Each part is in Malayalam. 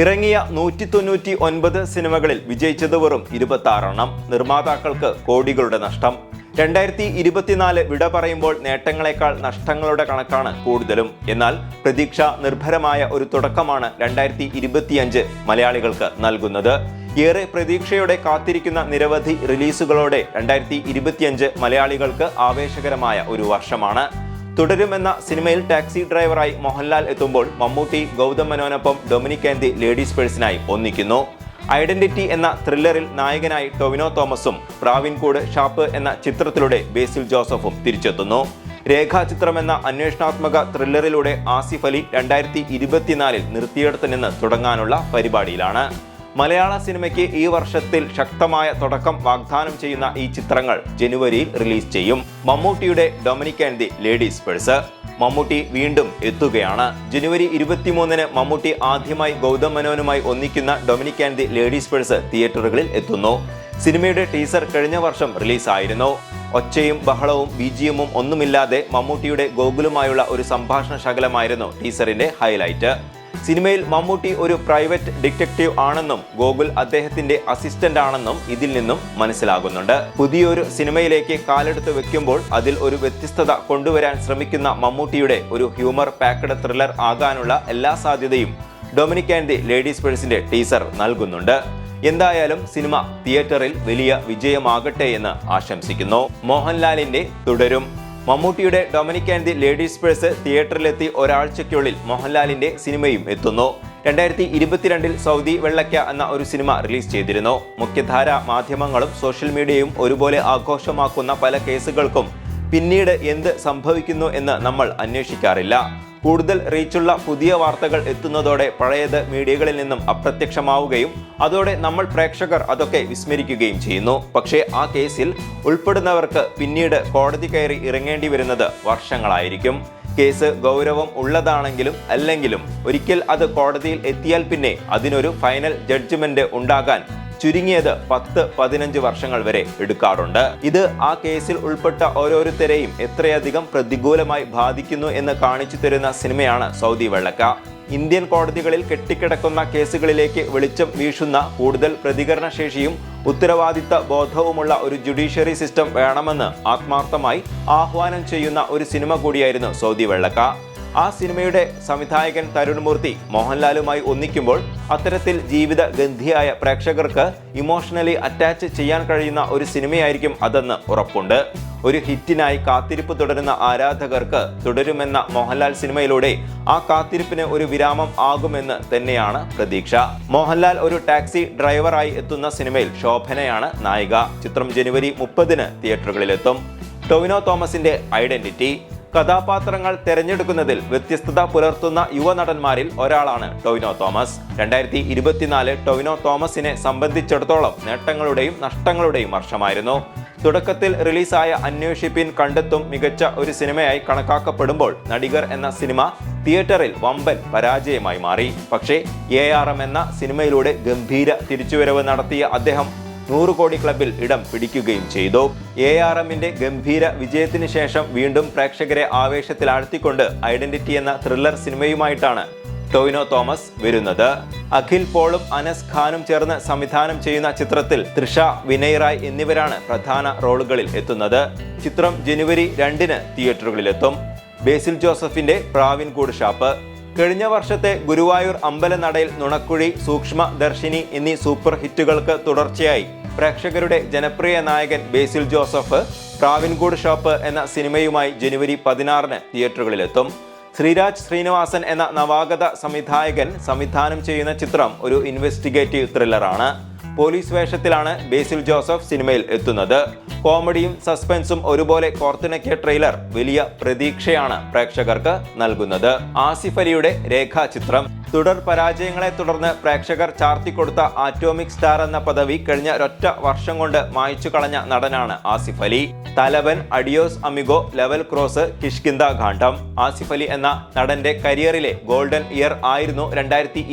ഇറങ്ങിയ നൂറ്റി തൊണ്ണൂറ്റി ഒൻപത് സിനിമകളിൽ വിജയിച്ചത് വെറും ഇരുപത്തി ആറെണ്ണം നിർമ്മാതാക്കൾക്ക് കോടികളുടെ നഷ്ടം. രണ്ടായിരത്തി ഇരുപത്തിനാല് വിട പറയുമ്പോൾ നേട്ടങ്ങളെക്കാൾ നഷ്ടങ്ങളുടെ കണക്കാണ് കൂടുതലും. എന്നാൽ പ്രതീക്ഷ നിർഭരമായ ഒരു തുടക്കമാണ് രണ്ടായിരത്തി ഇരുപത്തിയഞ്ച് മലയാളികൾക്ക് നൽകുന്നത്. ഏറെ പ്രതീക്ഷയോടെ കാത്തിരിക്കുന്ന നിരവധി റിലീസുകളോടെ രണ്ടായിരത്തി ഇരുപത്തിയഞ്ച് മലയാളികൾക്ക് ആവേശകരമായ ഒരു വർഷമാണ്. തുടരുമെന്ന സിനിമയിൽ ടാക്സി ഡ്രൈവറായി മോഹൻലാൽ എത്തുമ്പോൾ മമ്മൂട്ടി ഗൗതം മനോനൊപ്പം ഡൊമിനിക് ആൻഡി ലേഡീസ് പേഴ്സിനായി ഒന്നിക്കുന്നു. ഐഡന്റിറ്റി എന്ന ത്രില്ലറിൽ നായകനായി ടൊവിനോ തോമസും പ്രാവിൻകൂട് ഷാപ്പ് എന്ന ചിത്രത്തിലൂടെ ബേസിൽ ജോസഫും തിരിച്ചെത്തുന്നു. രേഖാചിത്രം എന്ന അന്വേഷണാത്മക ത്രില്ലറിലൂടെ ആസിഫ് അലി രണ്ടായിരത്തി ഇരുപത്തിനാലിൽ നിർത്തിയിടത്ത് നിന്ന് തുടങ്ങാനുള്ള പരിപാടിയിലാണ്. മലയാള സിനിമയ്ക്ക് ഈ വർഷത്തിൽ ശക്തമായ തുടക്കം വാഗ്ദാനം ചെയ്യുന്ന ഈ ചിത്രങ്ങൾ ജനുവരിയിൽ റിലീസ് ചെയ്യും. മമ്മൂട്ടിയുടെ Dominic and the ladies purse. Mammootty വീണ്ടും എത്തുകയാണ്. ജനുവരി ഇരുപത്തിമൂന്നിന് മമ്മൂട്ടി ആദ്യമായി ഗൗതം മനോനുമായി ഒന്നിക്കുന്ന Dominic and the ladies purse തിയേറ്ററുകളിൽ എത്തുന്നു. സിനിമയുടെ ടീസർ കഴിഞ്ഞ വർഷം റിലീസായിരുന്നു. ഒച്ചയും ബഹളവും ബിജിഎമ്മും ഒന്നുമില്ലാതെ മമ്മൂട്ടിയുടെ ഗോകുലുമായുള്ള ഒരു സംഭാഷണ ശകലമായിരുന്നു ടീസറിന്റെ ഹൈലൈറ്റ്. സിനിമയിൽ മമ്മൂട്ടി ഒരു പ്രൈവറ്റ് ഡിറ്റക്റ്റീവ് ആണെന്നും ഗോകുൽ അദ്ദേഹത്തിന്റെ അസിസ്റ്റന്റ് ആണെന്നും ഇതിൽ നിന്നും മനസ്സിലാകുന്നുണ്ട്. പുതിയൊരു സിനിമയിലേക്ക് കാലെടുത്ത് വെക്കുമ്പോൾ അതിൽ ഒരു വ്യത്യസ്തത കൊണ്ടുവരാൻ ശ്രമിക്കുന്ന മമ്മൂട്ടിയുടെ ഒരു ഹ്യൂമർ പാക്കഡ് ത്രില്ലർ ആകാനുള്ള എല്ലാ സാധ്യതയും ഡൊമിനിക് ആൻഡ് ദി ലേഡീസ് പേഴ്സിന്റെ ടീസർ നൽകുന്നുണ്ട്. എന്തായാലും സിനിമ തിയേറ്ററിൽ വലിയ വിജയമാകട്ടെ എന്ന് ആശംസിക്കുന്നു. മോഹൻലാലിന്റെ തുടരും. മമ്മൂട്ടിയുടെ Dominic and the ladies purse തിയേറ്ററിലെത്തി ഒരാഴ്ചയ്ക്കുള്ളിൽ മോഹൻലാലിന്റെ സിനിമയും എത്തുന്നു. രണ്ടായിരത്തി ഇരുപത്തിരണ്ടിൽ സൗദി വെള്ളക്ക എന്ന ഒരു സിനിമ റിലീസ് ചെയ്തിരുന്നു. മുഖ്യധാര മാധ്യമങ്ങളും സോഷ്യൽ മീഡിയയും ഒരുപോലെ ആഘോഷമാക്കുന്ന പല കേസുകൾക്കും പിന്നീട് എന്ത് സംഭവിക്കുന്നു എന്ന് നമ്മൾ അന്വേഷിക്കാറില്ല. കൂടുതൽ റീച്ചുള്ള പുതിയ വാർത്തകൾ എത്തുന്നതോടെ പഴയത് മീഡിയകളിൽ നിന്നും അപ്രത്യക്ഷമാവുകയും അതോടെ നമ്മൾ പ്രേക്ഷകർ അതൊക്കെ വിസ്മരിക്കുകയും ചെയ്യുന്നു. പക്ഷേ ആ കേസിൽ ഉൾപ്പെടുന്നവർക്ക് പിന്നീട് കോടതി കയറി ഇറങ്ങേണ്ടി വരുന്നത് വർഷങ്ങളായിരിക്കും. കേസ് ഗൗരവം ഉള്ളതാണെങ്കിലും അല്ലെങ്കിലും ഒരിക്കൽ അത് കോടതിയിൽ എത്തിയാൽ പിന്നെ അതിനൊരു ഫൈനൽ ജഡ്ജ്മെന്റ് ഉണ്ടാകാൻ ചുരുങ്ങിയത് പത്ത് പതിനഞ്ച് വർഷങ്ങൾ വരെ എടുക്കാറുണ്ട്. ഇത് ആ കേസിൽ ഉൾപ്പെട്ട ഓരോരുത്തരെയും എത്രയധികം പ്രതികൂലമായി ബാധിക്കുന്നു എന്ന് കാണിച്ചു തരുന്ന സിനിമയാണ് സൗദി വെള്ളക്ക. ഇന്ത്യൻ കോടതികളിൽ കെട്ടിക്കിടക്കുന്ന കേസുകളിലേക്ക് വെളിച്ചം വീശുന്ന കൂടുതൽ പ്രതികരണശേഷിയും ഉത്തരവാദിത്ത ബോധവുമുള്ള ഒരു ജുഡീഷ്യറി സിസ്റ്റം വേണമെന്ന് ആത്മാർത്ഥമായി ആഹ്വാനം ചെയ്യുന്ന ഒരു സിനിമ കൂടിയായിരുന്നു സൗദി വെള്ളക്ക. ആ സിനിമയുടെ സംവിധായകൻ തരുൺമൂർത്തി മോഹൻലാലുമായി ഒന്നിക്കുമ്പോൾ അത്തരത്തിൽ ജീവിത ഗന്ധിയായ പ്രേക്ഷകർക്ക് ഇമോഷണലി അറ്റാച്ച് ചെയ്യാൻ കഴിയുന്ന ഒരു സിനിമയായിരിക്കും അതെന്ന് ഉറപ്പുണ്ട്. ഒരു ഹിറ്റിനായി കാത്തിരിപ്പ് തുടരുന്ന ആരാധകർക്ക് തുടരുമെന്ന മോഹൻലാൽ സിനിമയിലൂടെ ആ കാത്തിരിപ്പിന് ഒരു വിരാമം ആകുമെന്ന് തന്നെയാണ് പ്രതീക്ഷ. മോഹൻലാൽ ഒരു ടാക്സി ഡ്രൈവറായി എത്തുന്ന സിനിമയിൽ ശോഭനയാണ് നായിക. ചിത്രം ജനുവരി മുപ്പതിന് തിയേറ്ററുകളിലെത്തും. ടൊവിനോ തോമസിന്റെ ഐഡന്റിറ്റി. കഥാപാത്രങ്ങൾ തിരഞ്ഞെടുക്കുന്നതിൽ വ്യത്യസ്തത പുലർത്തുന്ന യുവനടന്മാരിൽ ഒരാളാണ് ടൊവിനോ തോമസ്. രണ്ടായിരത്തി ഇരുപത്തിനാല് ടൊവിനോ തോമസിനെ സംബന്ധിച്ചിടത്തോളം നേട്ടങ്ങളുടെയും നഷ്ടങ്ങളുടെയും വർഷമായിരുന്നു. തുടക്കത്തിൽ റിലീസായ അന്വേഷിപ്പിൻ കണ്ടെത്തും മികച്ച ഒരു സിനിമയായി കണക്കാക്കപ്പെടുമ്പോൾ നടികർ എന്ന സിനിമ തിയേറ്ററിൽ വമ്പൻ പരാജയമായി മാറി. പക്ഷേ എ ആർ എം എന്ന സിനിമയിലൂടെ ഗംഭീര തിരിച്ചുവരവ് നടത്തിയ അദ്ദേഹം നൂറ് കോടി ക്ലബിൽ ഇടം പിടിക്കുകയും ചെയ്തു. എ ആർ എമ്മിന്റെ ഗംഭീര വിജയത്തിന് ശേഷം വീണ്ടും പ്രേക്ഷകരെ ആവേശത്തിലാഴ്ത്തിക്കൊണ്ട് ഐഡന്റിറ്റി എന്ന ത്രില്ലർ സിനിമയുമായിട്ടാണ് ടോവിനോ തോമസ് വരുന്നത്. അഖിൽ പോളും അനസ് ഖാനും ചേർന്ന് സംവിധാനം ചെയ്യുന്ന ചിത്രത്തിൽ തൃഷ വിനയ് റായ് എന്നിവരാണ് പ്രധാന റോളുകളിൽ എത്തുന്നത്. ചിത്രം ജനുവരി രണ്ടിന് തിയേറ്ററുകളിലെത്തും. ബേസിൽ ജോസഫിന്റെ പ്രാവിൻകൂട് ഷാപ്പ്. കഴിഞ്ഞ വർഷത്തെ ഗുരുവായൂർ അമ്പലനടയിൽ നുണക്കുഴി സൂക്ഷ്മ ദർശിനി എന്നീ സൂപ്പർ ഹിറ്റുകൾക്ക് തുടർച്ചയായി. പ്രേക്ഷകരുടെ ജനപ്രിയ നായകൻ ബേസിൽ ജോസഫ് പ്രാവിൻകൂട് ഷോപ്പ് എന്ന സിനിമയുമായി ജനുവരി പതിനാറിന് തിയേറ്ററുകളിലെത്തും. ശ്രീരാജ് ശ്രീനിവാസൻ എന്ന നവാഗത സംവിധായകൻ സംവിധാനം ചെയ്യുന്ന ചിത്രം ഒരു ഇൻവെസ്റ്റിഗേറ്റീവ് ത്രില്ലറാണ്. പോലീസ് വേഷത്തിലാണ് ബേസിൽ ജോസഫ് സിനിമയിൽ എത്തുന്നത്. കോമഡിയും സസ്പെൻസും ഒരുപോലെ കോർത്തിണക്കിയ ട്രെയിലർ വലിയ പ്രതീക്ഷയാണ് പ്രേക്ഷകർക്ക് നൽകുന്നത്. ആസിഫ് അലിയുടെ രേഖാചിത്രം. തുടർ പരാജയങ്ങളെ തുടർന്ന് പ്രേക്ഷകർ ചാർത്തിക്കൊടുത്ത ആറ്റോമിക് സ്റ്റാർ എന്ന പദവി കഴിഞ്ഞ ഒരൊറ്റ വർഷം കൊണ്ട് മായ്ച്ചു കളഞ്ഞ നടനാണ് Asif Ali. Thalavan adios amigo level cross Kishkindha Kaandam Asif Ali എന്ന നടന്റെ കരിയറിലെ ഗോൾഡൻ ഇയർ ആയിരുന്നു രണ്ടായിരത്തി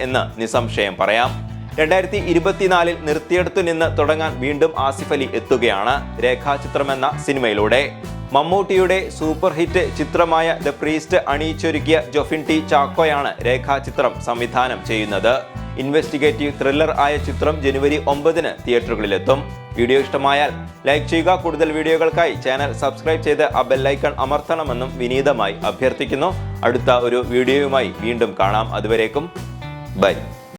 എന്ന് നിസ്സംശയം പറയാം. രണ്ടായിരത്തി ഇരുപത്തിനാലിൽ നിർത്തിയെടുത്തു നിന്ന് തുടങ്ങാൻ വീണ്ടും ആസിഫ് അലി എത്തുകയാണ് രേഖാചിത്രം എന്ന സിനിമയിലൂടെ. മമ്മൂട്ടിയുടെ സൂപ്പർ ഹിറ്റ് ചിത്രമായ ദ പ്രീസ്റ്റ് അണിയിച്ചൊരുക്കിയ ജൊഫിൻ ടി ചാക്കോയാണ് രേഖാചിത്രം സംവിധാനം ചെയ്യുന്നത്. ഇൻവെസ്റ്റിഗേറ്റീവ് ത്രില്ലർ ആയ ചിത്രം ജനുവരി ഒമ്പതിന് തിയേറ്ററുകളിലെത്തും. വീഡിയോ ഇഷ്ടമായാൽ ലൈക്ക് ചെയ്യുക. കൂടുതൽ വീഡിയോകൾക്കായി ചാനൽ സബ്സ്ക്രൈബ് ചെയ്ത് ആ ബെല്ലൈക്കൺ അമർത്തണമെന്നും വിനീതമായി അഭ്യർത്ഥിക്കുന്നു. അടുത്ത ഒരു വീഡിയോയുമായി വീണ്ടും കാണാം. അതുവരേക്കും ബൈ.